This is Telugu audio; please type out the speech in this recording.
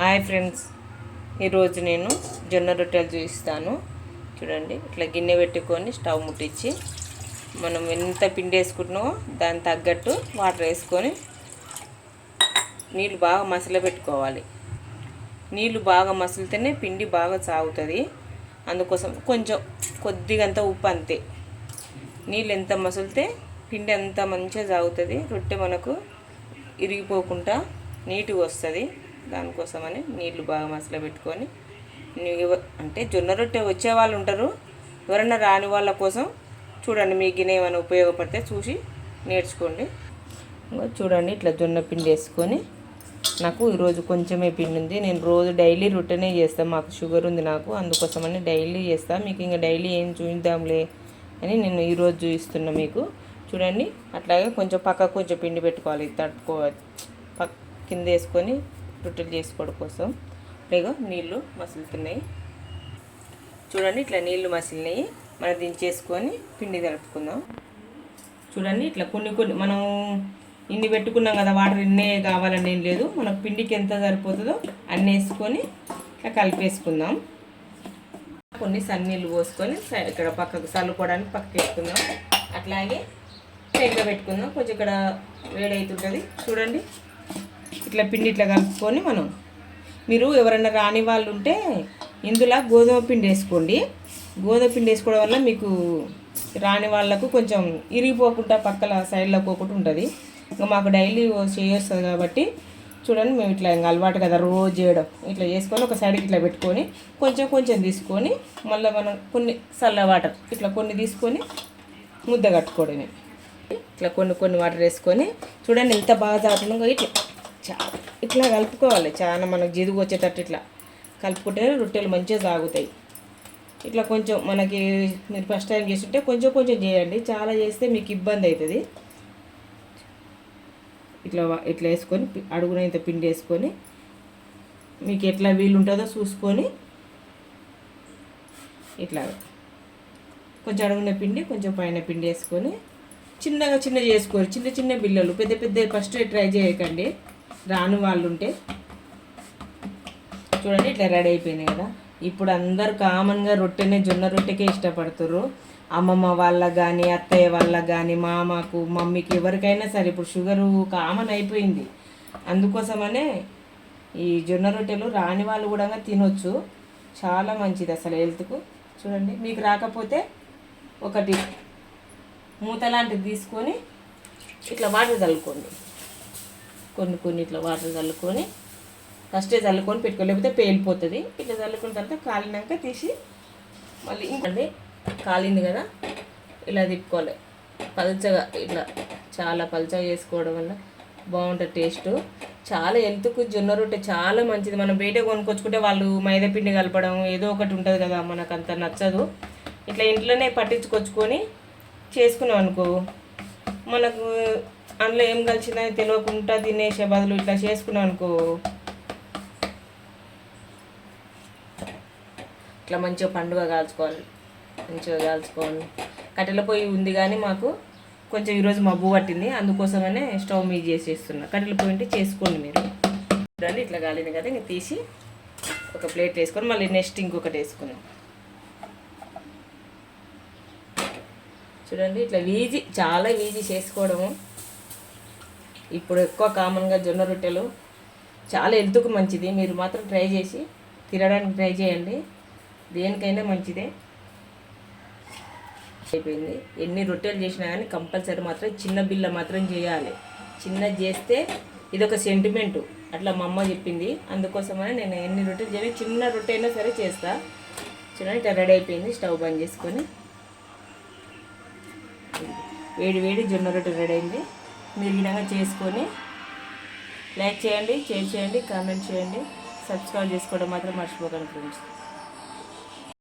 Hi friends. ఈరోజు నేను జొన్న రొట్టెలు చూపిస్తాను చూడండి ఇట్లా గిన్నె పెట్టుకొని స్టవ్ ముట్టించి మనం ఎంత పిండి వేసుకుంటున్నామో దాని తగ్గట్టు వాటర్ వేసుకొని నీళ్ళు బాగా మసల పెట్టుకోవాలి. నీళ్ళు బాగా మసిలితేనే పిండి బాగా సాగుతుంది. అందుకోసం కొంచెం కొద్దిగంత ఉప్పు అంతే. నీళ్ళు ఎంత మసిలితే పిండి అంత మంచిగా సాగుతుంది. రొట్టె మనకు ఇరిగిపోకుండా నీట్గా వస్తుంది. దానికోసమని నీళ్ళు బాగా మసల పెట్టుకొని అంటే జొన్న రొట్టె వచ్చే వాళ్ళు ఉంటారు. ఎవరైనా రాని వాళ్ళ కోసం చూడండి మీ గిన్నె ఏమైనా ఉపయోగపడితే చూసి నేర్చుకోండి. చూడండి ఇట్లా జొన్న పిండి వేసుకొని నాకు ఈరోజు కొంచెమే పిండి ఉంది. నేను రోజు డైలీ రొట్టెనే చేస్తాను మాకు షుగర్ ఉంది నాకు అందుకోసమని డైలీ చేస్తాను మీకు ఇంకా డైలీ ఏం చూద్దాంలే అని నేను ఈరోజు చూపిస్తున్నా మీకు. చూడండి అట్లాగే కొంచెం పక్కకు కొంచెం పిండి పెట్టుకోవాలి. తట్టుకో పక్క కింద వేసుకొని రొట్టెలు చేసుకోవడం కోసం. లేగో నీళ్ళు మసులుతున్నాయి. చూడండి ఇట్లా నీళ్ళు మసిలినాయి. మనం దించేసుకొని పిండి కలుపుకుందాం చూడండి ఇట్లా కొన్ని కొన్ని మనం ఇన్ని పెట్టుకున్నాం కదా వాటర్ ఇన్నే కావాలని ఏం లేదు. మనకు పిండికి ఎంత సరిపోతుందో అన్నీ వేసుకొని ఇట్లా కలిపేసుకుందాం. కొన్ని సన్నీళ్ళు పోసుకొని ఇక్కడ పక్కకు చల్లుకోవడానికి పక్కకి వేసుకుందాం అట్లాగే పెంక పెట్టుకుందాం. కొంచెం ఇక్కడ వేడవుతుంటుంది చూడండి ఇట్లా పిండి ఇట్లా కలుపుకొని మనం మీరు ఎవరైనా రాని వాళ్ళు ఉంటే ఇందులో గోధుమ పిండి వేసుకోండి. గోధుమ పిండి వేసుకోవడం వల్ల మీకు రాని వాళ్ళకు కొంచెం ఇరిగిపోకుండా పక్కల సైడ్లో పోకుండా ఉంటుంది. ఇంకా మాకు డైలీ చేయొస్తుంది కాబట్టి చూడండి మేము ఇట్లా ఇంకా అలవాటు కదా రోజు చేయడం. ఇట్లా చేసుకొని ఒక సైడ్కి ఇట్లా పెట్టుకొని కొంచెం కొంచెం తీసుకొని మళ్ళీ మనం కొన్ని చల్ల వాటర్ ఇట్లా కొన్ని తీసుకొని ముద్ద కట్టుకోవడమే. ఇట్లా కొన్ని కొన్ని వాటర్ వేసుకొని చూడండి ఎంత బాగా తాగుతుందో ఇట్లా చా ఇట్లా కలుపుకోవాలి. చాలా మనకు జిదుగు వచ్చేటట్టు ఇట్లా కలుపుకుంటే రొట్టెలు మంచిగా సాగుతాయి. ఇట్లా కొంచెం మనకి మీరు ఫస్ట్ టైం చేస్తుంటే కొంచెం కొంచెం చేయండి. చాలా చేస్తే మీకు ఇబ్బంది అవుతుంది. ఇట్లా ఇట్లా వేసుకొని పి- అడుగున పిండి వేసుకొని మీకు ఎట్లా వీలు ఉంటుందో చూసుకొని ఇట్లా కొంచెం అడుగున పిండి కొంచెం పైన పిండి వేసుకొని చిన్నగా చిన్న చేసుకోరు. చిన్న చిన్న బిల్లలు పెద్ద పెద్ద ఫస్ట్ ట్రై చేయకండి. రాను వాళ్ళు ఉంటే చూడండి ఇట్లా రెడీ అయిపోయినాయి కదా. ఇప్పుడు అందరు కామన్గా రొట్టెనే జొన్న రొట్టెకే ఇష్టపడుతుర్రు. అమ్మమ్మ వాళ్ళకి కానీ అత్తయ్య వాళ్ళకి కానీ మామకు మమ్మీకి ఎవరికైనా సరే ఇప్పుడు షుగరు కామన్ అయిపోయింది. అందుకోసమనే ఈ జొన్న రొట్టెలు రాని వాళ్ళు కూడా తినొచ్చు. చాలా మంచిది అసలు హెల్త్కు చూడండి మీకు రాకపోతే ఒకటి మూత లాంటిది తీసుకొని ఇట్లా వాటర్ చల్లుకోండి. కొన్ని కొన్ని ఇట్లా వాటర్ చల్లుకొని ఫస్టే చల్లుకొని పెట్టుకో లేకపోతే పేలిపోతుంది. ఇట్లా చల్లుకున్న తర్వాత కాలినాక తీసి మళ్ళీ ఇంకండి కాలింది కదా ఇలా తిప్పుకోవాలి. పల్చగా ఇట్లా చాలా పల్చగా చేసుకోవడం వల్ల బాగుంటుంది టేస్ట్. చాలా హెల్త్కు జొన్న రొట్టె చాలా మంచిది. మనం బయట కొనుక్కొచ్చుకుంటే వాళ్ళు మైదా పిండి కలపడం ఏదో ఒకటి ఉంటుంది కదా మనకు అంత నచ్చదు. ఇట్లా ఇంట్లోనే పట్టించుకొచ్చుకొని చేసుకున్నాం అనుకో మనకు అందులో ఏం కలిసిందని తెలియకుండా తినేసే బదులు ఇట్లా చేసుకున్నాను అనుకో. ఇట్లా మంచిగా పండుగ కాల్చుకోవాలి. మంచిగా కాల్చుకోవాలి. కట్టెల పొయ్యి ఉంది కానీ మాకు కొంచెం ఈరోజు మబ్బు పట్టింది. అందుకోసమనే స్టవ్ మీద చేసేస్తున్నా. కట్టెల పొయ్యి ఉంటే చేసుకోండి మీరు. చూడండి ఇట్లా కాలింది కదా ఇంక తీసి ఒక ప్లేట్ వేసుకొని మళ్ళీ నెక్స్ట్ ఇంకొకటి వేసుకున్నాం చూడండి ఇట్లా ఈజీ చాలా ఈజీ చేసుకోవడము. ఇప్పుడు ఎక్కువ కామన్గా జొన్న రొట్టెలు చాలా హెల్త్కు మంచిది. మీరు మాత్రం ట్రై చేసి తినడానికి ట్రై చేయండి. దేనికైనా మంచిదే. అయిపోయింది. ఎన్ని రొట్టెలు చేసినా కానీ కంపల్సరీ మాత్రం చిన్న బిల్ల మాత్రం చేయాలి. చిన్నది చేస్తే ఇది ఒక సెంటిమెంటు. అట్లా మా అమ్మ చెప్పింది. అందుకోసమని నేను ఎన్ని రొట్టెలు చేయాలి చిన్న రొట్టె అయినా సరే చేస్తా. చూడండి ఇట్లా రెడీ అయిపోయింది. స్టవ్ బంద్ చేసుకొని వేడి వేడి జొన్న రొట్టె రెడీ అయింది. మీరు విధంగా చేసుకొని లైక్ చేయండి షేర్ చేయండి కామెంట్ చేయండి సబ్స్క్రైబ్ చేసుకోవడం మాత్రం మర్చిపోకండి ఫ్రెండ్స్.